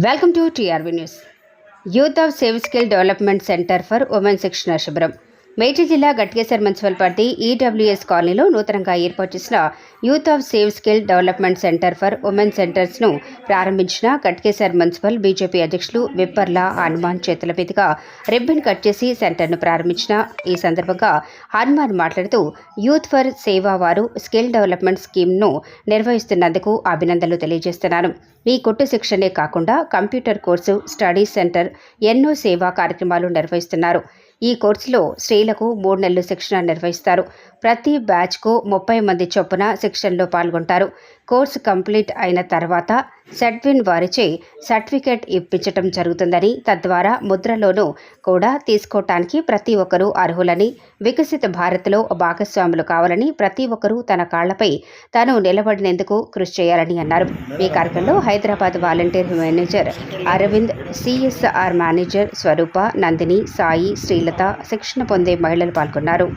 Welcome to TRV news youth of save skill development centre for women శిక్షణ శిబిరం మేడ్చల్ జిల్లా Ghatkesar party EWS కాలనీలో నూతనంగా ఏర్పాటు చేసిన youth of save skill development centre for women సెంటర్స్ను ప్రారంభించిన గట్కేసర్ మున్సిపల్ బీజేపీ అధ్యక్షులు విప్పర్లా హనుమాన్ చేతుల మీదుగా రిబ్బన్ కట్ చేసి సెంటర్ను ప్రారంభించిన ఈ సందర్భంగా హనుమాన్ మాట్లాడుతూ యూత్ ఫర్ సేవా వారు స్కిల్ డెవలప్మెంట్ స్కీమ్ను నిర్వహిస్తున్నందుకు అభినందనలు తెలియజేస్తున్నాను. ఈ కొట్టు శిక్షణే కాకుండా కంప్యూటర్ కోర్సు స్టడీ సెంటర్ ఎన్నో సేవా కార్యక్రమాలు నిర్వహిస్తున్నారు. ఈ కోర్సులో స్త్రీలకు మూడు నెలలు శిక్షణ నిర్వహిస్తారు. ప్రతి బ్యాచ్కు ముప్పై మంది చొప్పున శిక్షణలో పాల్గొంటారు. కోర్సు కంప్లీట్ అయిన తర్వాత సెడ్విన్ వారిచే సర్టిఫికేట్ ఇప్పించటం జరుగుతుందని తద్వారా ముద్రలోను కూడా తీసుకోవటానికి ప్రతి ఒక్కరూ అర్హులని వికసిత భారత్లో భాగస్వాములు కావాలని ప్రతి ఒక్కరూ తన కాళ్ళపై తాను నిలబడినందుకు కృషి చేయాలని అన్నారు. ఈ కార్యక్రమంలో Hyderabad volunteer manager Arvind CSR manager Swarupa Nandini Sai Srilatha శిక్షణ పొందే మహిళలు పాల్గొన్నారు.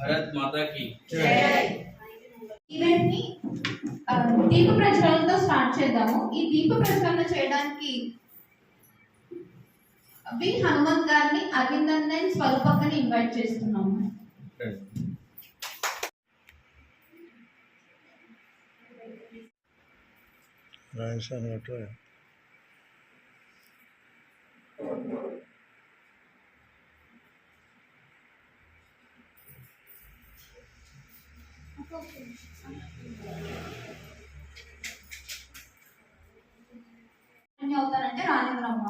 भारत माता की ఈవెంట్ ని ఆ, దీప ప్రజ్వలనతో స్టార్ట్ చేద్దాము ఈ దీప ప్రజ్వలన చేయడానికి వి హనుమంత్ గారిని అరవింద్ అన్నయ్య స్వరూపక్కని ఇన్వైట్ చేస్తున్నాము రాజస్థాన్ గట్రా రానివ్వరమ్మ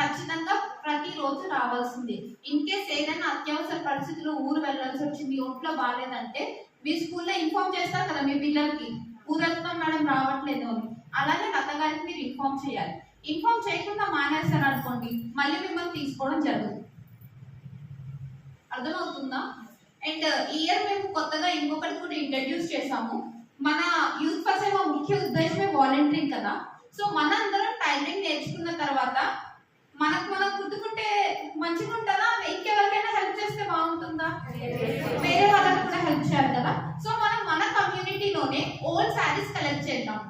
ఖచ్చితంగా ప్రతిరోజు రావాల్సిందే. ఇన్ కేస్ ఏదైనా అత్యవసర పరిస్థితులు ఊరు వెళ్ళాల్సి వచ్చింది ఒంట్లో బాగాలేదంటే మీ స్కూల్లో ఇన్ఫార్మ్ చేస్తారు కదా మీ పిల్లలకి. ఊరు మేడం రావట్లేదు అని. అలాగే లత గారికి మీరు ఇన్ఫార్మ్ చేయాలి. ఇన్ఫార్మ్ చేయకుండా మానేస్తారు అనుకోండి మళ్ళీ మిమ్మల్ని తీసుకోవడం జరుగుతుంది అర్థమవుతుందా? అండ్ ఈ ఇయర్ మేము కొత్తగా ఇంకొకటి కూడా ఇంట్రడ్యూస్ చేసాము మన యూత్ ఫర్ సేవ ముఖ్య ఉద్దేశమే వాలంటీరింగ్ కదా. సో మనందరం టైలరింగ్ నేర్చుకున్న తర్వాత మనకు మనం కుట్టుకుంటే మంచిగా ఉంటుందా ఇంకెవరికైనా హెల్ప్ చేస్తే బాగుంటుందా? వేరే వాళ్ళకి కూడా హెల్ప్ చేయాలి కదా. సో మనం మన కమ్యూనిటీలోనే ఓల్డ్ శారీస్ కలెక్ట్ చేద్దాం.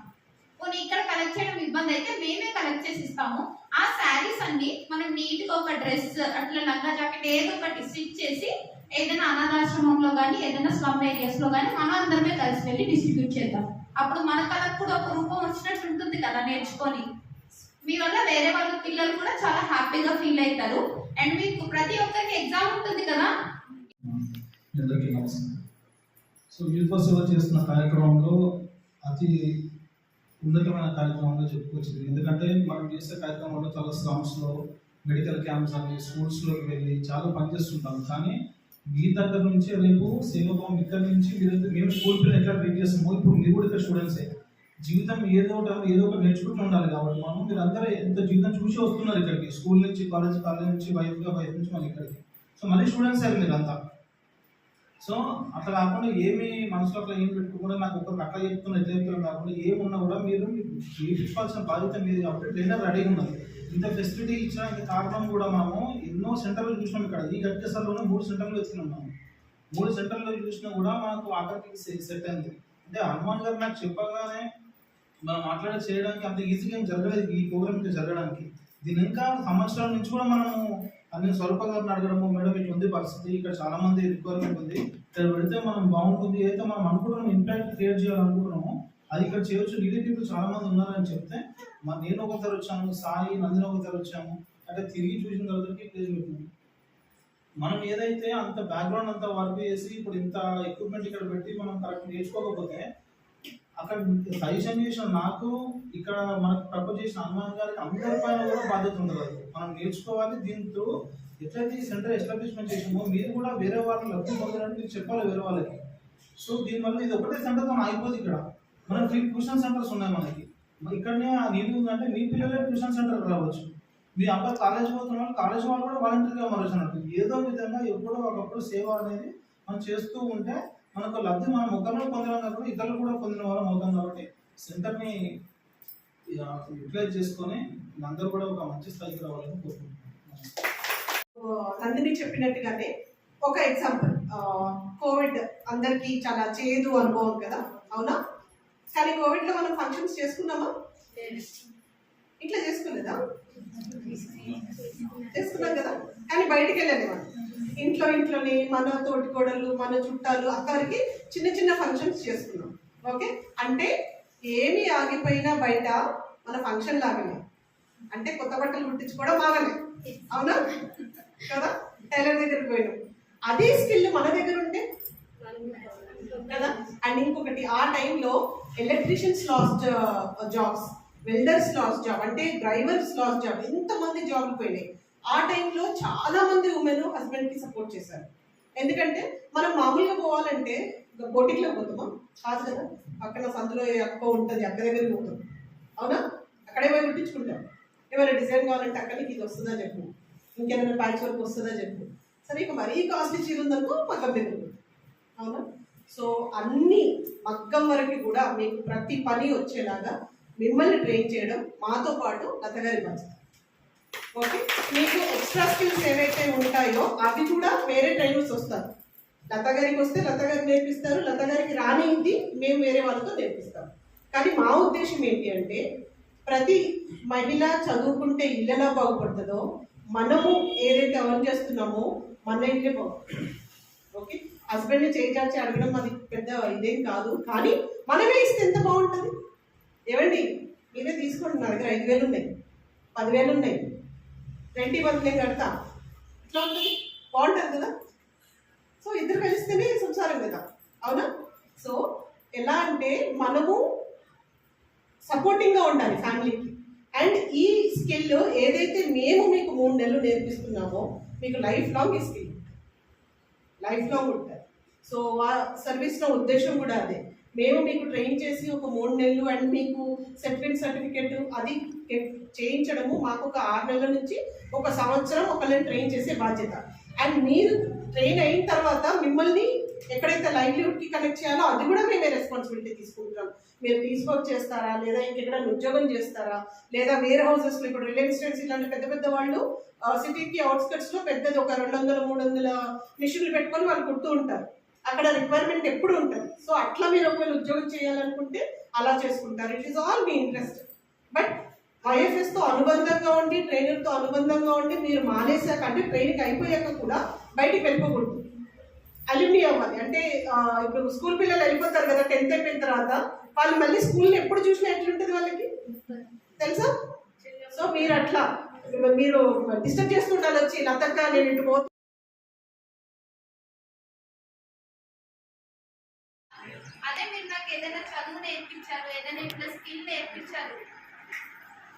కొన్ని ఇక్కడ కలెక్ట్ చేయడం ఇబ్బంది అయితే మేమే కలెక్ట్ చేసి ఇస్తాము. ఆ శారీస్ అన్ని మనం నీట్గా ఒక డ్రెస్ అట్లా లంగా జాకెట్ ఏదో ఒకటి స్టిచ్ చేసి ఏదైనా అనాథాశ్రమంలో కానీ ఏదైనా స్లమ్ ఏరియాస్లో కానీ మనం అందరమే కలిసి వెళ్ళి డిస్ట్రిబ్యూట్ చేద్దాం. అప్పుడు మన కళకు కూడా ఒక రూపం వచ్చినట్టు ఉంటుంది కదా నేర్చుకొని. మీ వల్ల వేరే వాళ్ళ పిల్లలు కూడా చాలా హ్యాపీగా ఫీల్ అవుతారు. అండ్ మీకు ప్రతి ఒక్కరికి ఎగ్జామ్ ఉంటుంది కదా? అందరికీ నమస్కారం. సో యూత్ ఫర్ సేవ చేస్తున్న కార్యక్రమంలో అతి ఉన్నతమైన కార్యక్రమంగా చెప్పుకోవచ్చు ఎందుకంటే మనం చేసే కార్యక్రమంలో చాలా స్లమ్స్లో మెడికల్ క్యాంప్స్ అని స్కూల్స్లోకి వెళ్ళి చాలా పనిచేస్తుంటాం కానీ మీ దగ్గర నుంచి రేపు సేవభావం ఇక్కడ నుంచి మీరు మేము స్కూల్ పిల్లలు ఎట్లా ట్రీట్ చేస్తామో ఇప్పుడు మీరు కూడా ఇక్కడ స్టూడెంట్సే జీవితం ఏదో ఒకటి ఏదో ఒకటి నేర్చుకుంటూ ఉండాలి కాబట్టి మనం మీరు అందరూ ఎంత జీవితం చూసి వస్తున్నారు ఇక్కడికి? స్కూల్ నుంచి కాలేజ్ కాలేజ్ నుంచి వైఫ్గా వైఫ్ నుంచి మళ్ళీ ఇక్కడికి. సో మళ్ళీ స్టూడెంట్స్ అయ్యారు మీరు అంతా సో అట్లా కాకుండా ఏమి మనసులో అట్లా ఏం పెట్టుకోకుండా నాకు ఒక అట్లా చెప్తున్నా ఎట్లా చెప్తున్నా కాకుండా ఏమున్నా కూడా మీరు చేయించుకోవాల్సిన బాధ్యత మీది కాబట్టి ట్రైనర్ రెడీగా ఉన్నది ఇంత ఫెసిలిటీ ఇచ్చడానికి కారణం కూడా మనము ఎన్నో సెంటర్లు చూసినాం ఇక్కడ. ఈ గట్కేసర్లోనే మూడు సెంటర్లు వచ్చినాం మనం మూడు సెంటర్లో చూసినా కూడా మనకు ఆఖరికి సెట్ అయింది. అంటే హనుమాన్ గారు నాకు చెప్పగానే మనం మాట్లాడే చేయడానికి అంత ఈజీగా ఏం జరగలేదు ఈ ప్రోగ్రామ్ జరగడానికి. దీని ఇంకా సంవత్సరాల నుంచి కూడా మనము అన్ని స్వరూప గారిని అడగడము మేడం ఇట్లా ఉంది పరిస్థితి ఇక్కడ చాలా మంది రిక్వైర్మెంట్ ఉంది. ఇక్కడ పెడితే మనం బాగుంటుంది అయితే మనం అనుకుంటున్నాం ఇంపాక్ట్ క్రియేట్ చేయాలనుకుంటున్నాము అది ఇక్కడ చేయొచ్చు. నీడీ పీపుల్ చాలా మంది ఉన్నారని చెప్తే మా నేను ఒకసారి వచ్చాము సాయి నందిని ఒకసారి వచ్చాము అంటే తిరిగి చూసిన తర్వాత ప్లేస్ పెట్టినాము మనం ఏదైతే అంత బ్యాక్గ్రౌండ్ అంతా వర్క్ చేసి ఇప్పుడు ఇంత ఎక్విప్మెంట్ ఇక్కడ పెట్టి మనం కరెక్ట్ నేర్చుకోకపోతే అక్కడ సజెషన్ చేసిన నాకు ఇక్కడ మనకు ప్రపోజ్ చేసిన హనుమాన్ గారికి అందరి పైన కూడా బాధ్యత ఉండదు. మనం నేర్చుకోవాలి దీంతో ఎట్లయితే ఈ సెంటర్ ఎస్టాబ్లిష్మెంట్ చేసినామో మీరు కూడా వేరే వాళ్ళని లబ్ధి పొందాలని మీరు చెప్పాలి వేరే వాళ్ళకి. సో దీనివల్ల ఇది ఒకటే సెంటర్తో అయిపోతుంది ఇక్కడ. మన త్రీ ట్యూషన్ సెంటర్స్ ఉన్నాయి మనకి. మరి ఇక్కడనే నేను నీళ్ళు ఉందంటే మీ పిల్లలే ట్యూషన్ సెంటర్కి రావచ్చు. మీ అబ్బాయి కాలేజ్ పోతున్న వాళ్ళు కాలేజ్ వాళ్ళు కూడా వాలంటీర్గా మరొచ్చినట్టు. ఏదో విధంగా ఎప్పుడో ఒకప్పుడు సేవ అనేది మనం చేస్తూ ఉంటే మనకు లబ్ధి మనం ఒకరిలో పొందడం కాబట్టి ఇతరులు కూడా పొందిన వాళ్ళం అవుతాం కాబట్టి సెంటర్ని యూటిలైజ్ చేసుకొని అందరూ కూడా ఒక మంచి స్థాయికి రావాలని కోరుకుంటున్నాను. నందిని చెప్పినట్టుగానే ఒక ఎగ్జాంపుల్ కోవిడ్ అందరికీ చాలా చేదు అనుభవం కదా అవునా? కానీ కోవిడ్లో మనం ఫంక్షన్స్ చేసుకున్నామా? ఇట్లా చేసుకోలేదా చేసుకున్నాం కదా. కానీ బయటికి వెళ్ళలేదు మనం ఇంట్లో ఇంట్లోనే మన తోటికోడలు మన చుట్టాలు అక్కడికి చిన్న చిన్న ఫంక్షన్స్ చేసుకున్నాం. ఓకే? అంటే ఏమి ఆగిపోయినా బయట మన ఫంక్షన్ లాగానే. అంటే కొత్త బట్టలు కుట్టించుకోవడం ఆగలే అవునా? కదా? టైలర్ దగ్గరికి పోయినాం. అదే స్కిల్ మన దగ్గర ఉంటే? కదా? అండ్ ఇంకొకటి ఆ టైంలో electricians lost jobs welders loss job అంటే డ్రైవర్స్ లాస్ జాబ్ ఎంతమంది జాబ్లు పోయినాయి. ఆ టైంలో చాలా మంది ఉమెన్ హస్బెండ్కి సపోర్ట్ చేశారు. ఎందుకంటే మనం మామూలుగా పోవాలంటే బోటిక్లో పోతామా? కాదు కదా. పక్కన సందులో అక్క ఉంటుంది అక్క దగ్గరికి పోతాం. అవునా? అక్కడే పోయి కుట్టించుకుంటాం ఏమైనా డిజైన్ కావాలంటే అక్కడికి ఇది వస్తుందా చెప్పు. ఇంకేమైనా ప్యాచ్ వర్క్ వస్తుందా చెప్పు. సరే ఇక మరీ కాస్ట్లీ చీర ఉందనుకో మగ్గం మీద అవునా? సో అన్ని మగ్గం వరకు కూడా మీకు ప్రతి పని వచ్చేలాగా మిమ్మల్ని ట్రైన్ చేయడం మాతో పాటు లతగారి బాధ్యత ఓకే మీకు ఎక్స్ట్రా స్కిల్స్ ఏవైతే ఉంటాయో అవి కూడా వేరే ట్రైనర్స్ వస్తారు లత గారికి వస్తే లత గారికి నేర్పిస్తారు లత గారికి రానిది మేము వేరే వాళ్ళతో నేర్పిస్తాం. కానీ మా ఉద్దేశం ఏంటి అంటే ప్రతి మహిళ చదువుకుంటే ఇల్లెలా బాగుపడుతుందో మనము ఏదైతే అర్న్ చేస్తున్నామో మన ఇంట్లో బాగుంటుంది ఓకే హస్బెండ్ని చేయించాల్సి అడగడం అది పెద్ద ఇదేం కాదు. కానీ మనమే ఇస్తే ఎంత బాగుంటుంది? ఏమండి? మీరే తీసుకోండి నా దగ్గర ఐదు వేలు ఉన్నాయి. పదివేలు ఉన్నాయి. ట్వంటీ మంత్ నేను కడతా. ఇట్లా ఉంటుంది బాగుంటుంది కదా? సో ఇద్దరు కలిస్తేనే సంసారం కదా. అవునా? సో ఎలా అంటే మనము సపోర్టింగ్గా ఉండాలి ఫ్యామిలీకి అండ్ ఈ స్కిల్ ఏదైతే మేము మీకు మూడు నెలలు నేర్పిస్తున్నామో మీకు లైఫ్ లాంగ్ ఈ స్కిల్ లైఫ్ లాంగ్ ఉంటుంది. సో ఆ సర్వీస్లో ఉద్దేశం కూడా అదే. మేము మీకు ట్రైన్ చేసి ఒక మూడు నెలలు అండ్ మీకు సర్టిఫికేట్ సర్టిఫికేట్ అది చేయించడము మాకు ఒక ఆరు నెలల నుంచి ఒక సంవత్సరం ఒకళ్ళని ట్రైన్ చేసే బాధ్యత. అండ్ మీరు ట్రైన్ అయిన తర్వాత మిమ్మల్ని ఎక్కడైతే లైవ్లీహుడ్కి కనెక్ట్ చేయాలో అది కూడా మేమే రెస్పాన్సిబిలిటీ తీసుకుంటున్నాం మీరు పీస్ వర్క్ చేస్తారా? లేదా ఇంకెక్కడైనా ఉద్యోగం చేస్తారా? లేదా వేరే హౌసెస్లో ఇప్పుడు రిలయన్స్ ట్రేడ్స్ ఇలాంటి పెద్ద పెద్ద వాళ్ళు సిటీకి అవుట్స్కట్స్లో పెద్దది ఒక రెండు వందల మూడు వందల మిషన్లు పెట్టుకొని వాళ్ళు కుడుతూ ఉంటారు. అక్కడ రిక్వైర్మెంట్ ఎప్పుడు ఉంటుంది. సో అట్లా మీరు ఒకవేళ ఉద్యోగం చేయాలనుకుంటే అలా చేసుకుంటారు. ఇట్ ఈస్ ఆల్ మీ ఇంట్రెస్ట్ బట్ ఐఎఫ్ఎస్తో అనుబంధంగా ఉండి ట్రైనర్తో అనుబంధంగా ఉండి మీరు మానేశాక అంటే ట్రైనింగ్ అయిపోయాక కూడా బయటికి వెళ్ళిపోకూడదు. అల్యూమిని అవ్వాలి. అంటే ఇప్పుడు స్కూల్ పిల్లలు వెళ్ళిపోతారు కదా టెన్త్ అయిపోయిన తర్వాత వాళ్ళు మళ్ళీ స్కూల్ని ఎప్పుడు చూసినా ఎట్లుంటుంది వాళ్ళకి? తెలుసా? సో మీరు అట్లా మీరు డిస్టర్బ్ చేస్తుండాలి వచ్చి లతక్క నేను ఇటు ఏదైనా చదువు నేర్పించారు ఏదైనా ఇట్లా స్కిల్ నేర్పించారు.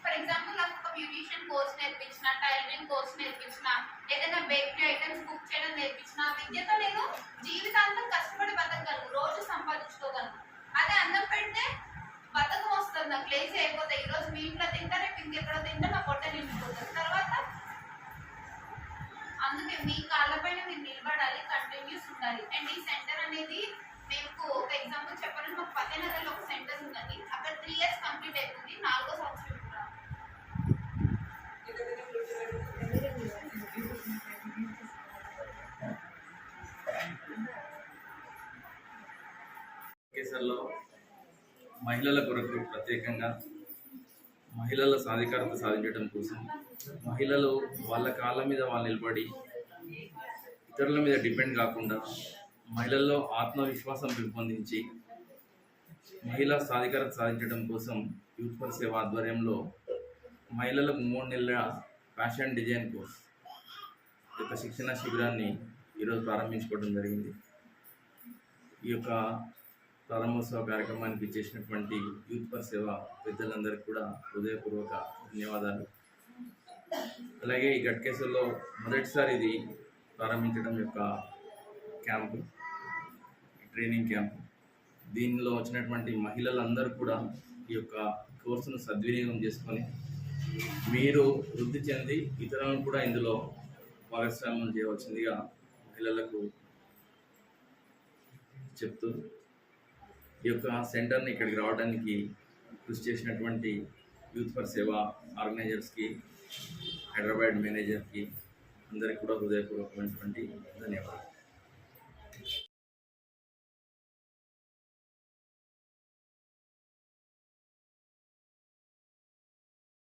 ఫర్ ఎగ్జాంపుల్ నాకు ఒక బ్యూటిషియన్ కోర్స్ నేర్పించిన టైలరింగ్ కోర్స్ నేర్పించిన ఏదైనా బేకరీ ఐటమ్స్ కుక్ చేయడం నేర్పించిన విద్యతో నేను జీవితాంతం కష్టపడి బతకగలను రోజు సంపాదించుకోగలను. అదే అన్నం పెడితే బతకం వస్తుంది నాకు లేచి అయిపోతే ఈరోజు మీ ఇంట్లో తింటా రేపు ఇంకెక్కడో తింటా నా పొట్ట నిండిపోతుంది. తర్వాత అందుకే మీ కాళ్ళపైన మీరు నిలబడాలి కంటిన్యూస్ ఉండాలి. అండ్ ఈ సెంటర్ అనేది మేము ఒక ఎగ్జాంపుల్ చెప్పాలంటే మాకు ఫతేనగర్లో ఒక సెంటర్ ఉందండి. అక్కడ త్రీ ఇయర్స్ కంప్లీట్ అవుతుంది నాలుగో సంవత్సరం కేసర్లో మహిళల కొరకు ప్రత్యేకంగా మహిళల సాధికారత సాధించడం కోసం మహిళలు వాళ్ళ కాళ్ళ మీద వాళ్ళు నిలబడి ఇతరుల మీద డిపెండ్ కాకుండా మహిళల్లో ఆత్మవిశ్వాసం పెంపొందించి మహిళా సాధికారత సాధించడం కోసం యూత్ ఫర్ సేవ ఆధ్వర్యంలో మహిళలకు మూడు నెలల ఫ్యాషన్ డిజైన్ కోర్స్ యొక్క శిక్షణ శిబిరాన్ని ఈరోజు ప్రారంభించుకోవడం జరిగింది. ఈ యొక్క ప్రారంభోత్సవ కార్యక్రమానికి ఇచ్చేసినటువంటి యూత్ ఫర్ సేవ పెద్దలందరికీ కూడా హృదయపూర్వక ధన్యవాదాలు. అలాగే ఈ గట్కేశ్వర్లో మొదటిసారి ఇది ప్రారంభించడం యొక్క క్యాంపు. Training camp. దీనిలో వచ్చినటువంటి మహిళలందరూ కూడా ఈ యొక్క కోర్సును సద్వినియోగం చేసుకొని మీరు వృద్ధి చెంది ఇతరులను కూడా ఇందులో భాగస్వామ్యం చేయవలసిందిగా మహిళలకు చెప్తూ ఈ యొక్క సెంటర్ని ఇక్కడికి రావడానికి కృషి చేసినటువంటి యూత్ ఫర్ సేవ ఆర్గనైజర్స్కి హైదరాబాద్ మేనేజర్కి అందరికీ కూడా హృదయపూర్వకమైనటువంటి ధన్యవాదాలు.